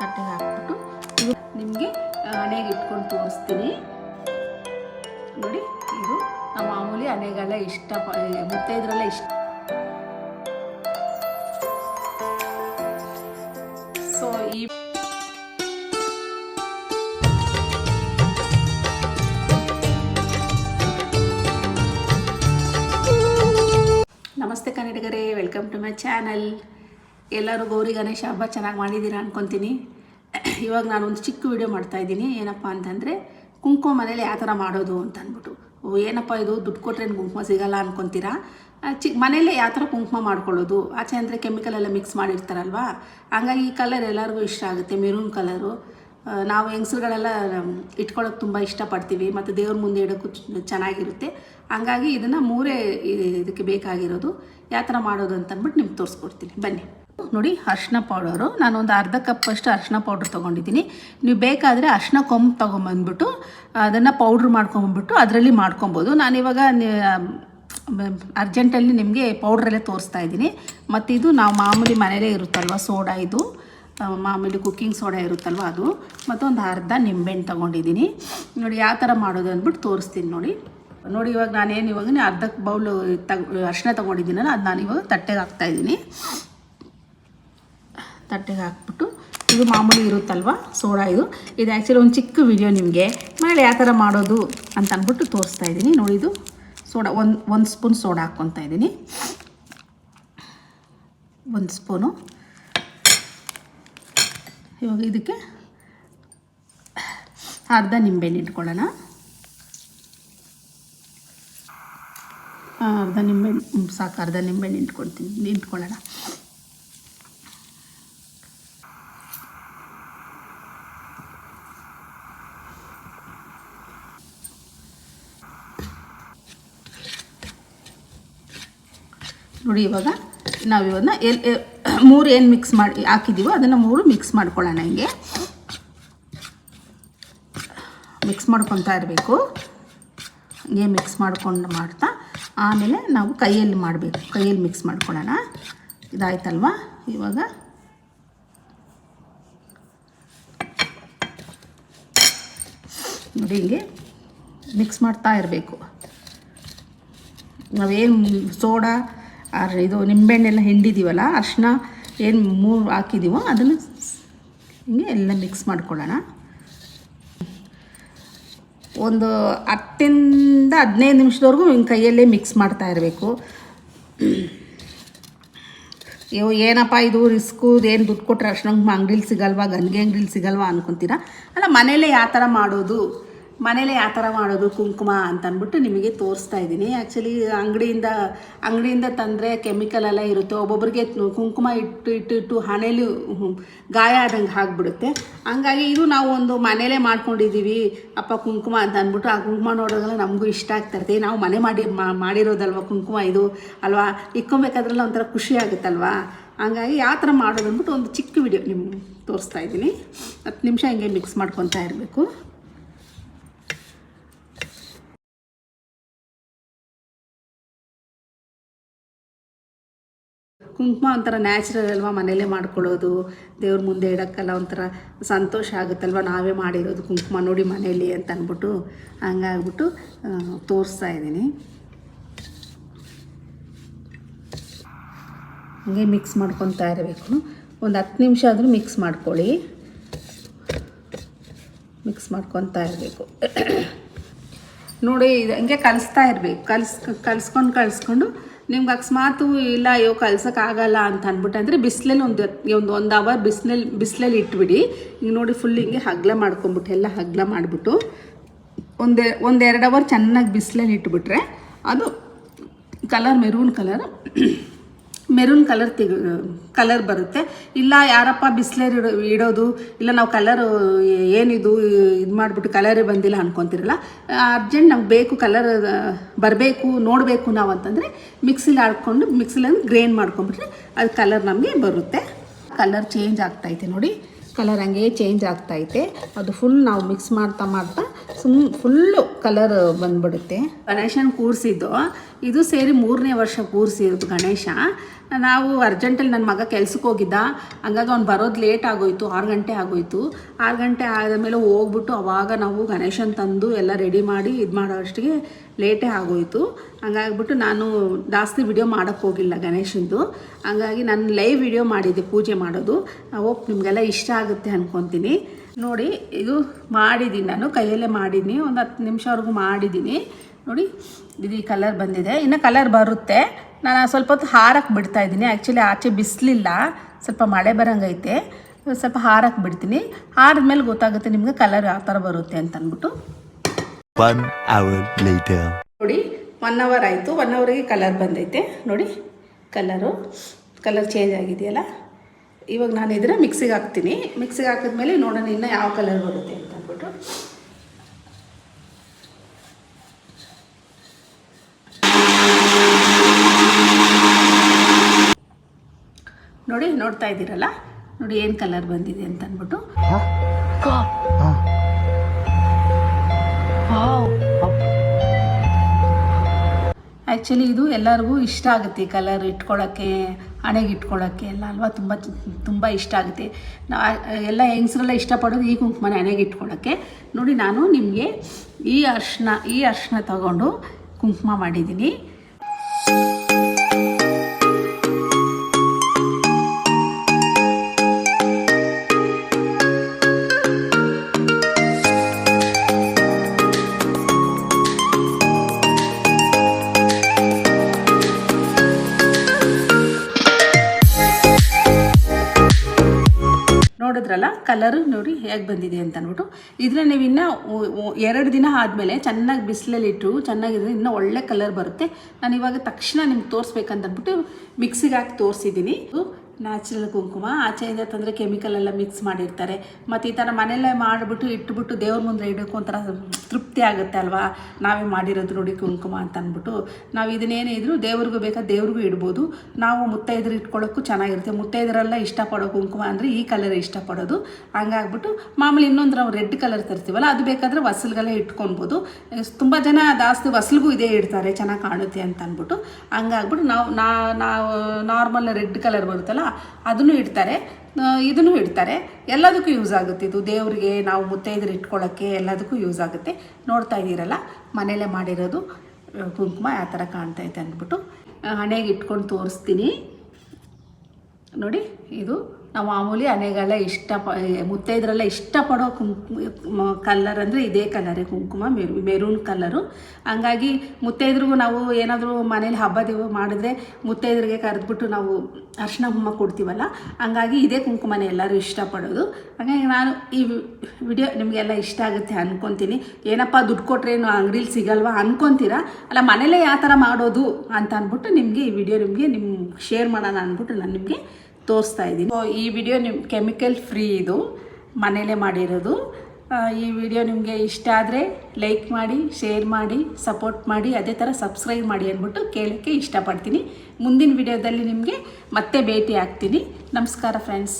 ತಟ್ಟೆಗೆ ಹಾಕ್ಬಿಟ್ಟು ನಿಮಗೆ ಹಣೆಗೆ ಇಟ್ಕೊಂಡು ತೋರಿಸ್ತೀನಿ. ನೋಡಿ, ಇದು ಮಾಮೂಲಿ ಹಣೆಗೆಲ್ಲ ಇಷ್ಟ ಮುತ್ತೈದ್ರೆಲ್ಲ ಇಷ್ಟ. ಸೊ ಈ ನಮಸ್ತೆ ಕನ್ನಡಿಗರೇ, ವೆಲ್ಕಮ್ ಟು ಮೈ ಚಾನಲ್. ಎಲ್ಲರೂ ಗೌರಿ ಗಣೇಶ ಹಬ್ಬ ಚೆನ್ನಾಗಿ ಮಾಡಿದ್ದೀರಾ ಅನ್ಕೊತೀನಿ. ಇವಾಗ ನಾನು ಒಂದು ಚಿಕ್ಕ ವಿಡಿಯೋ ಮಾಡ್ತಾ ಇದ್ದೀನಿ. ಏನಪ್ಪ ಅಂತಂದರೆ ಕುಂಕುಮ ಮನೇಲಿ ಯಾವ ಥರ ಮಾಡೋದು ಅಂತ ಅಂದ್ಬಿಟ್ಟು ಓ, ಏನಪ್ಪ ಇದು? ದುಡ್ಡು ಕೊಟ್ಟರೆ ಕುಂಕುಮ ಸಿಗಲ್ಲ ಅನ್ಕೊತೀರಾ? ಚಿ ಮನೇಲೇ ಯಾವ ಥರ ಕುಂಕುಮ ಮಾಡ್ಕೊಳ್ಳೋದು? ಆಚೆ ಅಂದರೆ ಕೆಮಿಕಲ್ ಎಲ್ಲ ಮಿಕ್ಸ್ ಮಾಡಿರ್ತಾರಲ್ವಾ? ಹಂಗಾಗಿ ಈ ಕಲರ್ ಎಲ್ಲರಿಗೂ ಇಷ್ಟ ಆಗುತ್ತೆ ಮೆರೂನ್ ಕಲರು ನಾವು ಹೆಂಗಸರುಗಳೆಲ್ಲ ಇಟ್ಕೊಳ್ಳೋಕೆ ತುಂಬ ಇಷ್ಟಪಡ್ತೀವಿ. ಮತ್ತು ದೇವ್ರ ಮುಂದೆ ಇಡೋಕ್ಕೂ ಚೆನ್ನಾಗಿರುತ್ತೆ. ಹಂಗಾಗಿ ಇದನ್ನು ಮೂರೇ ಇದಕ್ಕೆ ಬೇಕಾಗಿರೋದು. ಯಾವ ಥರ ಮಾಡೋದು ಅಂತ ಅಂದ್ಬಿಟ್ಟು ನಿಮ್ಗೆ ತೋರಿಸ್ಕೊಡ್ತೀನಿ. ಬನ್ನಿ. ನೋಡಿ ಅರ್ಶಿನ ಪೌಡರು ನಾನು ಒಂದು ಅರ್ಧ ಕಪ್ ಅಷ್ಟು ಅರ್ಶಿನ ಪೌಡ್ರ್ ತೊಗೊಂಡಿದ್ದೀನಿ. ನೀವು ಬೇಕಾದರೆ ಅರ್ಶಿನ ಕೊಂಬು ತೊಗೊಂಬಂದ್ಬಿಟ್ಟು ಅದನ್ನು ಪೌಡ್ರ್ ಮಾಡ್ಕೊಂಬಂದ್ಬಿಟ್ಟು ಅದರಲ್ಲಿ ಮಾಡ್ಕೊಬೋದು. ನಾನಿವಾಗ ಅರ್ಜೆಂಟಲ್ಲಿ ನಿಮಗೆ ಪೌಡ್ರಲ್ಲೇ ತೋರಿಸ್ತಾ ಇದ್ದೀನಿ. ಮತ್ತು ಇದು ನಾವು ಮಾಮೂಲಿ ಮನೆಯಲ್ಲೇ ಇರುತ್ತಲ್ವ ಸೋಡಾ ಇದು. ಮಾಮೂಲಿ ಕುಕ್ಕಿಂಗ್ ಸೋಡಾ ಇರುತ್ತಲ್ವ ಅದು. ಮತ್ತೊಂದು ಅರ್ಧ ನಿಂಬೆಹಣ್ಣು ತೊಗೊಂಡಿದ್ದೀನಿ. ನೋಡಿ ಯಾವ ಥರ ಮಾಡೋದು ಅಂದ್ಬಿಟ್ಟು ತೋರಿಸ್ತೀನಿ ನೋಡಿ. ನೋಡಿ ಇವಾಗ ನಾನೇನು ಇವಾಗ ಅರ್ಧ ಬೌಲು ತಗ, ಅರ್ಶಿನ ತೊಗೊಂಡಿದ್ದೀನಲ್ಲ ಅದು ನಾನು ಇವಾಗ ತಟ್ಟೆಗೆ ಹಾಕ್ತಾಯಿದ್ದೀನಿ ತಟ್ಟೆಗೆ ಹಾಕ್ಬಿಟ್ಟು ಇದು ಮಾಮೂಲಿ ಇರುತ್ತಲ್ವ? ಸೋಡಾ ಇದು. ಇದು ಆ್ಯಕ್ಚುಲಿ ಒಂದು ಚಿಕ್ಕ ವಿಡಿಯೋ ನಿಮಗೆ. ಮನೇಲಿ ಯಾವ ಥರ ಮಾಡೋದು ಅಂತ ಅಂದ್ಬಿಟ್ಟು ತೋರಿಸ್ತಾ ಇದ್ದೀನಿ. ನೋಡಿ ಇದು ಸೋಡಾ ಒಂದು ಒಂದು ಸ್ಪೂನ್ ಸೋಡಾ ಹಾಕ್ಕೊತಾ ಇದ್ದೀನಿ. ಒಂದು ಸ್ಪೂನು ಇವಾಗ ಇದಕ್ಕೆ ಅರ್ಧ ನಿಂಬೆಹಣ್ಣು ಇಟ್ಕೊಳ್ಳೋಣ. ಅರ್ಧ ಹ್ಮ್, ಸಾಕು ಅರ್ಧ ನಿಂಬೆಹಣ್ಣು ಇಟ್ಕೊಳ್ತೀನಿ ಇಟ್ಕೊಳ್ಳೋಣ. ನೋಡಿ ಇವಾಗ ನಾವು ಇವನ್ನ ಎಲ್ ಮೂರು ಏನು ಮಿಕ್ಸ್ ಮಾಡಿ ಹಾಕಿದ್ದೀವೋ ಅದನ್ನು ಮೂರು ಮಿಕ್ಸ್ ಮಾಡ್ಕೊಳ್ಳೋಣ ಹಿಂಗೆ. ಮಿಕ್ಸ್ ಮಾಡ್ಕೊತಾ ಇರಬೇಕು. ಹೀಗೆ ಮಿಕ್ಸ್ ಮಾಡ್ಕೊಂಡು ಮಾಡ್ತಾ, ಆಮೇಲೆ ನಾವು ಕೈಯಲ್ಲಿ ಮಾಡಬೇಕು. ಕೈಯಲ್ಲಿ ಮಿಕ್ಸ್ ಮಾಡ್ಕೊಳ್ಳೋಣ. ಇದಾಯ್ತಲ್ವಾ? ಇವಾಗ ನೋಡಿ ಹಿಂಗೆ ಮಿಕ್ಸ್ ಮಾಡ್ತಾ ಇರಬೇಕು. ನಾವೇನು ಸೋಡಾ ಆರ್ ಇದು ನಿಂಬೆಹಣ್ಣೆಲ್ಲ ಹಿಂಡಿದ್ದೀವಲ್ಲ ಅರ್ಶಿನ ಏನು ಮೂರು ಹಾಕಿದ್ದೀವೋ ಅದನ್ನು ಹಿಂಗೆ ಎಲ್ಲ ಮಿಕ್ಸ್ ಮಾಡ್ಕೊಳ್ಳೋಣ. ಒಂದು ಹತ್ತಿಂದ ಹದಿನೈದು ನಿಮಿಷದವರೆಗೂ ಹಿಂಗೆ ಕೈಯಲ್ಲೇ ಮಿಕ್ಸ್ ಮಾಡ್ತಾ ಇರಬೇಕು. ಇವು ಏನಪ್ಪ ಇದು ರಿಸ್ಕು ಏನು ದುಡ್ಡು ಕೊಟ್ಟರೆ ಅರ್ಶಿನ ಅಂಗಡಿಲಿ ಸಿಗಲ್ವಾ ಗಂಗೆ ಅಂಗಡಿಲಿ ಸಿಗಲ್ವಾ ಅನ್ಕೊತೀರಾ? ಅಲ್ಲ, ಮನೇಲೇ ಯಾವ ಥರ ಮಾಡೋದು? ಮನೇಲೇ ಯಾವ ಥರ ಮಾಡೋದು, ಕುಂಕುಮ ಅಂತ ಅಂದ್ಬಿಟ್ಟು ನಿಮಗೆ ತೋರಿಸ್ತಾ ಇದ್ದೀನಿ. ಆ್ಯಕ್ಚುಲಿ ಅಂಗಡಿಯಿಂದ ಅಂಗಡಿಯಿಂದ ತಂದರೆ ಕೆಮಿಕಲ್ ಎಲ್ಲ ಇರುತ್ತೆ. ಒಬ್ಬೊಬ್ಬರಿಗೆ ಕುಂಕುಮ ಇಟ್ಟು ಇಟ್ಟು ಇಟ್ಟು ಹಣೆಲಿ ಗಾಯ ಆದಂಗೆ ಆಗಿಬಿಡುತ್ತೆ. ಹಂಗಾಗಿ ಇದು ನಾವು ಒಂದು ಮನೇಲೇ ಮಾಡ್ಕೊಂಡಿದ್ದೀವಿ, ಅಪ್ಪ ಕುಂಕುಮ ಅಂತ ಅಂದ್ಬಿಟ್ಟು ಆ ಕುಂಕುಮ ನೋಡೋದೆಲ್ಲ ನಮಗೂ ಇಷ್ಟ ಆಗ್ತಾ ನಾವು ಮನೆ ಮಾಡಿ ಮಾಡಿರೋದಲ್ವ ಕುಂಕುಮ ಇದು? ಅಲ್ವಾ? ಇಕ್ಕೊಬೇಕಾದ್ರೆಲ್ಲ ಒಂಥರ ಖುಷಿ ಆಗುತ್ತಲ್ವಾ? ಹಂಗಾಗಿ ಯಾವ ಥರ ಮಾಡೋದು ಅಂದ್ಬಿಟ್ಟು ಒಂದು ಚಿಕ್ಕ ವಿಡಿಯೋ ನಿಮ್ಗೆ ತೋರಿಸ್ತಾ ಇದ್ದೀನಿ. ಹತ್ತು ನಿಮಿಷ ಹಿಂಗೆ ಮಿಕ್ಸ್ ಮಾಡ್ಕೊತಾ ಇರಬೇಕು. ಕುಂಕುಮ ಒಂಥರ ನ್ಯಾಚುರಲ್ ಅಲ್ವಾ ಮನೇಲೇ ಮಾಡ್ಕೊಳ್ಳೋದು, ದೇವ್ರ ಮುಂದೆ ಇಡೋಕ್ಕೆಲ್ಲ ಒಂಥರ ಸಂತೋಷ ಆಗುತ್ತಲ್ವ ನಾವೇ ಮಾಡಿರೋದು ಕುಂಕುಮ ನೋಡಿ ಮನೇಲಿ ಅಂತ ಅಂದ್ಬಿಟ್ಟು ಹಂಗಾಗ್ಬಿಟ್ಟು ತೋರಿಸ್ತಾ ಇದ್ದೀನಿ. ಹಂಗೆ ಮಿಕ್ಸ್ ಮಾಡ್ಕೊತಾ ಇರಬೇಕು. ಒಂದು ಹತ್ತು ನಿಮಿಷ ಆದರೂ ಮಿಕ್ಸ್ ಮಾಡ್ಕೊಳ್ಳಿ. ಮಿಕ್ಸ್ ಮಾಡ್ಕೊತಾ ಇರಬೇಕು. ನೋಡಿ ಇದು ಹಂಗೆ ಕಲಿಸ್ತಾ ಇರಬೇಕು. ಕಲಿಸ್, ಕಲಿಸ್ಕೊಂಡು ಕಲಿಸ್ಕೊಂಡು ನಿಮ್ಗೆ ಅಕಸ್ಮಾತು ಇಲ್ಲ, ಅಯ್ಯೋ ಕಲ್ಸೋಕ್ಕಾಗಲ್ಲ ಅಂತ ಅಂದ್ಬಿಟ್ಟು ಅಂದರೆ ಬಿಸಿಲಲ್ಲಿ ಒಂದು ಒಂದು ಒಂದು ಅವರ್ ಬಿಸಿಲಲ್ಲಿ ಬಿಸಿಲಲ್ಲಿ ಇಟ್ಬಿಡಿ. ಈಗ ನೋಡಿ ಫುಲ್ ಹಿಂಗೆ ಹಗ್ಲ ಮಾಡ್ಕೊಂಬಿಟ್ಟು, ಎಲ್ಲ ಹಗ್ಲ ಮಾಡಿಬಿಟ್ಟು ಒಂದೆ ಒಂದೆರಡು ಅವರ್ ಚೆನ್ನಾಗಿ ಬಿಸಿಲಲ್ಲಿ ಇಟ್ಬಿಟ್ರೆ ಅದು colour maroon colour maroon colour ತೆಗ, colour ಬರುತ್ತೆ. ಇಲ್ಲ ಯಾರಪ್ಪ ಬಿಸ್ಲೇರ್ ಇಡೋ, ಇಡೋದು, ಇಲ್ಲ ನಾವು ಕಲರ್, ಏನಿದು, ಇದು ಮಾಡಿಬಿಟ್ಟು ಕಲರೇ ಬಂದಿಲ್ಲ ಅನ್ಕೊತಿರಲ್ಲ. ಅರ್ಜೆಂಟ್ ನಮ್ಗೆ ಬೇಕು ಕಲರ್, ಬರಬೇಕು, ನೋಡಬೇಕು ನಾವು ಅಂತಂದರೆ ಮಿಕ್ಸಿಲಿ ಆಡ್ಕೊಂಡು ಮಿಕ್ಸಿಲಂದು ಗ್ರೈಂಡ್ ಮಾಡ್ಕೊಂಬಿಟ್ರೆ ಅದು ಕಲರ್ ನಮಗೆ ಬರುತ್ತೆ. ಕಲರ್ ಚೇಂಜ್ ಆಗ್ತೈತೆ ನೋಡಿ. ಕಲರ್ ಹಂಗೆ ಚೇಂಜ್ ಆಗ್ತೈತೆ. ಅದು ಫುಲ್ ನಾವು ಮಿಕ್ಸ್ ಮಾಡ್ತಾ ಮಾಡ್ತಾ ಸುಮ್, ಫುಲ್ಲು ಕಲರ್ ಬಂದ್ಬಿಡುತ್ತೆ. ಗಣೇಶನ ಕೂರಿಸಿದ್ದು. ಇದು ಸೇರಿ ಮೂರನೇ ವರ್ಷ ಕೂರಿಸಿರೋದು ಗಣೇಶ. ನಾವು ಅರ್ಜೆಂಟಲ್ಲಿ ನನ್ನ ಮಗ ಕೆಲ್ಸಕ್ಕೆ ಹೋಗಿದ್ದ. ಹಂಗಾಗಿ ಅವ್ನು ಬರೋದು ಲೇಟ್ ಆಗೋಯ್ತು, ಆರು ಗಂಟೆ ಆಗೋಯ್ತು. ಆರು ಗಂಟೆ ಆದಮೇಲೆ ಹೋಗ್ಬಿಟ್ಟು ಅವಾಗ ನಾವು ಗಣೇಶನ ತಂದು ಎಲ್ಲ ರೆಡಿ ಮಾಡಿ ಇದು ಮಾಡೋಷ್ಟಿಗೆ ಲೇಟೇ ಆಗೋಯ್ತು. ಹಂಗಾಗ್ಬಿಟ್ಟು ನಾನು ಜಾಸ್ತಿ ವಿಡಿಯೋ ಮಾಡೋಕ್ಕೆ ಹೋಗಿಲ್ಲ ಗಣೇಶಂದು. ಹಂಗಾಗಿ ನಾನು ಲೈವ್ ವಿಡಿಯೋ ಮಾಡಿದ್ದೆ, ಪೂಜೆ ಮಾಡೋದು. ಹೋಪ್ ನಿಮಗೆಲ್ಲ ಇಷ್ಟ ಆಗುತ್ತೆ ಅಂದ್ಕೊತೀನಿ ನೋಡಿ ಇದು ಮಾಡಿದ್ದೀನಿ ನಾನು ಕೈಯಲ್ಲೇ ಮಾಡಿದ್ದೀನಿ ಒಂದು ಹತ್ತು ನಿಮಿಷವರೆಗೂ ಮಾಡಿದ್ದೀನಿ ನೋಡಿ ಇದು ಈ ಕಲರ್ ಬಂದಿದೆ. ಇನ್ನು ಕಲರ್ ಬರುತ್ತೆ. ನಾನು ಸ್ವಲ್ಪ ಹೊತ್ತು ಹಾರಕ್ಕೆ ಬಿಡ್ತಾ ಇದ್ದೀನಿ. ಆ್ಯಕ್ಚುಲಿ ಆಚೆ ಬಿಸಿಲಿಲ್ಲ ಸ್ವಲ್ಪ ಮಳೆ ಬರೋಂಗೈತೆ. ಸ್ವಲ್ಪ ಹಾರಕ್ಕೆ ಬಿಡ್ತೀನಿ. ಮೇಲೆ ಗೊತ್ತಾಗುತ್ತೆ ನಿಮಗೆ ಕಲರ್ ಯಾವ ಥರ ಬರುತ್ತೆ ಅಂತ ಅಂದ್ಬಿಟ್ಟು. ನೋಡಿ ಒನ್ ಅವರ್ ಆಯಿತು. ಒನ್ ಅವರಿಗೆ ಕಲರ್ ಬಂದೈತೆ. ನೋಡಿ ಕಲರು ಕಲರ್ ಚೇಂಜ್ ಆಗಿದೆಯಲ್ಲ? ಇವಾಗ ನಾನು ಇದ್ರೆ ಮಿಕ್ಸಿಗೆ ಹಾಕ್ತೀನಿ. ಮಿಕ್ಸಿಗೆ ಹಾಕಿದ್ಮೇಲೆ ನೋಡೋಣ ಇನ್ನೂ ಯಾವ ಕಲರ್ ಬರುತ್ತೆ ಅಂತ ಅಂದ್ಬಿಟ್ಟು. ನೋಡಿ ನೋಡ್ತಾ ಇದ್ದೀರಲ್ಲ? ನೋಡಿ ಏನು ಕಲರ್ ಬಂದಿದೆ ಅಂತ ಅಂದ್ಬಿಟ್ಟು. ಆ್ಯಕ್ಚುಲಿ ಇದು ಎಲ್ಲರಿಗೂ ಇಷ್ಟ ಆಗುತ್ತೆ ಕಲರ್ ಇಟ್ಕೊಳ್ಳೋಕ್ಕೆ ಹಣೆಗೆ ಇಟ್ಕೊಳ್ಳೋಕ್ಕೆ ಎಲ್ಲ ಅಲ್ವಾ? ತುಂಬ ತುಂಬ ಇಷ್ಟ ಆಗುತ್ತೆ. ನಾ, ಎಲ್ಲ ಹೆಂಗಸ್ರೆಲ್ಲ ಇಷ್ಟಪಡೋದು ಈ ಕುಂಕುಮನ ಹಣೆಗೆ ಇಟ್ಕೊಳ್ಳೋಕ್ಕೆ ನೋಡಿ, ನಾನು ನಿಮಗೆ ಈ ಅರ್ಶಿನ ಈ ಅರ್ಶಿನ ತಗೊಂಡು ಕುಂಕುಮ ಮಾಡಿದ್ದೀನಿ. ನೋಡಿದ್ರಲ್ಲ ಕಲರು ನೋಡಿ ಹೇಗೆ ಬಂದಿದೆ ಅಂತ ಅಂದ್ಬಿಟ್ಟು ಇದನ್ನ ನೀವು ಇನ್ನೂ ಎರಡು ದಿನ ಆದಮೇಲೆ ಚೆನ್ನಾಗಿ ಬಿಸಿಲಲ್ಲಿಟ್ಟು ಚೆನ್ನಾಗಿದ್ರೆ ಇನ್ನೂ ಒಳ್ಳೆ ಕಲರ್ ಬರುತ್ತೆ. ನಾನು ಇವಾಗ ತಕ್ಷಣ ನಿಮ್ಗೆ ತೋರಿಸ್ಬೇಕಂತ ಅಂದ್ಬಿಟ್ಟು ಮಿಕ್ಸಿಗೆ ಹಾಕಿ ತೋರಿಸಿದ್ದೀನಿ. ನ್ಯಾಚುರಲ್ ಕುಂಕುಮ. ಆಚೆಯಿಂದ ತಂದರೆ ಕೆಮಿಕಲ್ ಎಲ್ಲ ಮಿಕ್ಸ್ ಮಾಡಿರ್ತಾರೆ. ಮತ್ತು ಈ ಥರ ಮನೆಯಲ್ಲೇ ಮಾಡಿಬಿಟ್ಟು ಇಟ್ಬಿಟ್ಟು ದೇವ್ರ ಮುಂದೆ ಇಡೋಕ್ಕೂ ಒಂಥರ ತೃಪ್ತಿ ಆಗುತ್ತೆ ಅಲ್ವಾ? ನಾವೇ ಮಾಡಿರೋದು ನೋಡಿ ಕುಂಕುಮ ಅಂತ ಅಂದ್ಬಿಟ್ಟು. ನಾವು ಇದನ್ನೇನೇ ಇದ್ರು ದೇವ್ರಿಗೂ ಬೇಕಾದ ದೇವ್ರಿಗೂ ಇಡ್ಬೋದು. ನಾವು ಮುತ್ತೈದರು ಇಟ್ಕೊಳ್ಳೋಕ್ಕೂ ಚೆನ್ನಾಗಿರುತ್ತೆ. ಮುತ್ತೈದರೆಲ್ಲ ಇಷ್ಟಪಡೋ ಕುಂಕುಮ ಅಂದರೆ ಈ ಕಲರ್ ಇಷ್ಟಪಡೋದು. ಹಂಗಾಗ್ಬಿಟ್ಟು ಮಾಮೂಲಿ ಇನ್ನೊಂದು ನಾವು ರೆಡ್ ಕಲರ್ ತರ್ತೀವಲ್ಲ, ಅದು ಬೇಕಾದರೆ ವಸಲ್ಗೆಲ್ಲ ಇಟ್ಕೊಳ್ಬೋದು ತುಂಬ ಜನ ಜಾಸ್ತಿ ವಸಲ್ಗೂ ಇದೇ ಇಡ್ತಾರೆ, ಚೆನ್ನಾಗಿ ಕಾಣುತ್ತೆ ಅಂತ ಅಂದ್ಬಿಟ್ಟು. ಹಂಗಾಗ್ಬಿಟ್ಟು ನಾವು ನಾವು, ನಾರ್ಮಲ್ ರೆಡ್ ಕಲರ್ ಬರುತ್ತಲ್ಲ ಅದನ್ನು ಇಡ್ತಾರೆ. ಇದನ್ನು ಇಡ್ತಾರೆ. ಎಲ್ಲದಕ್ಕೂ ಯೂಸ್ ಆಗುತ್ತೆ ಇದು. ದೇವರಿಗೆ ನಾವು ಮುತ್ತೈದರು ಇಟ್ಕೊಳ್ಳೋಕ್ಕೆ ಎಲ್ಲದಕ್ಕೂ ಯೂಸ್ ಆಗುತ್ತೆ. ನೋಡ್ತಾ ಇದ್ದೀರಲ್ಲ, ಮನೇಲೇ ಮಾಡಿರೋದು ಕುಂಕುಮ ಆ ಥರ ಕಾಣ್ತಾ ಇದೆ ಅಂದ್ಬಿಟ್ಟು. ಹಣೆಗೆ ಇಟ್ಕೊಂಡು ತೋರಿಸ್ತೀನಿ. ನೋಡಿ, ಇದು ನಾವು ಮಾಮೂಲಿ ಅನೆಗೆಲ್ಲ ಇಷ್ಟ ಮುತ್ತೈದರೆಲ್ಲ ಇಷ್ಟಪಡೋ ಕುಂಕುಮ ಕಲರ್ ಅಂದರೆ ಇದೇ ಕಲರೇ, ಕುಂಕುಮ, ಮೆರು, ಮೆರೂನ್ ಕಲರು. ಹಂಗಾಗಿ ಮುತ್ತೈದ್ರಿಗೂ ನಾವು ಏನಾದರೂ ಮನೇಲಿ ಹಬ್ಬ ದೇವ ಮಾಡಿದ್ರೆ ಮುತ್ತೈದ್ರಿಗೆ ಕರೆದ್ಬಿಟ್ಟು ನಾವು ಅರ್ಶಿನ ಕುಂಕುಮ ಕೊಡ್ತೀವಲ್ಲ, ಹಂಗಾಗಿ ಇದೇ ಕುಂಕುಮನೇ ಎಲ್ಲರೂ ಇಷ್ಟಪಡೋದು. ಹಾಗಾಗಿ ನಾನು ಈ ವಿಡಿಯೋ ನಿಮಗೆಲ್ಲ ಇಷ್ಟ ಆಗುತ್ತೆ ಅಂದ್ಕೊತೀನಿ ಏನಪ್ಪ ದುಡ್ಡು ಕೊಟ್ರೇನು ಅಂಗಡೀಲಿ ಸಿಗಲ್ವಾ ಅನ್ಕೊತೀರಾ? ಅಲ್ಲ, ಮನೇಲೇ ಯಾವ ಥರ ಮಾಡೋದು ಅಂತ ಅಂದ್ಬಿಟ್ಟು ನಿಮಗೆ ಈ ವಿಡಿಯೋ ನಿಮಗೆ ನಿಮ್ಮ ಶೇರ್ ಮಾಡೋಣ ಅಂದ್ಬಿಟ್ಟು ನಾನು ನಿಮಗೆ ತೋರಿಸ್ತಾ ಇದ್ದೀನಿ. ಈ ವಿಡಿಯೋ ನಿಮ್ಮ ಕೆಮಿಕಲ್ ಫ್ರೀ ಇದು. ಮನೆಯಲ್ಲೇ ಮಾಡಿರೋದು. ಈ ವಿಡಿಯೋ ನಿಮಗೆ ಇಷ್ಟ ಆದರೆ ಲೈಕ್ ಮಾಡಿ ಶೇರ್ ಮಾಡಿ ಸಪೋರ್ಟ್ ಮಾಡಿ, ಅದೇ ಥರ ಸಬ್ಸ್ಕ್ರೈಬ್ ಮಾಡಿ ಅಂದ್ಬಿಟ್ಟು ಕೇಳೋಕ್ಕೆ ಇಷ್ಟಪಡ್ತೀನಿ. ಮುಂದಿನ ವಿಡಿಯೋದಲ್ಲಿ ನಿಮಗೆ ಮತ್ತೆ ಭೇಟಿ ಆಗ್ತೀನಿ. ನಮಸ್ಕಾರ ಫ್ರೆಂಡ್ಸ್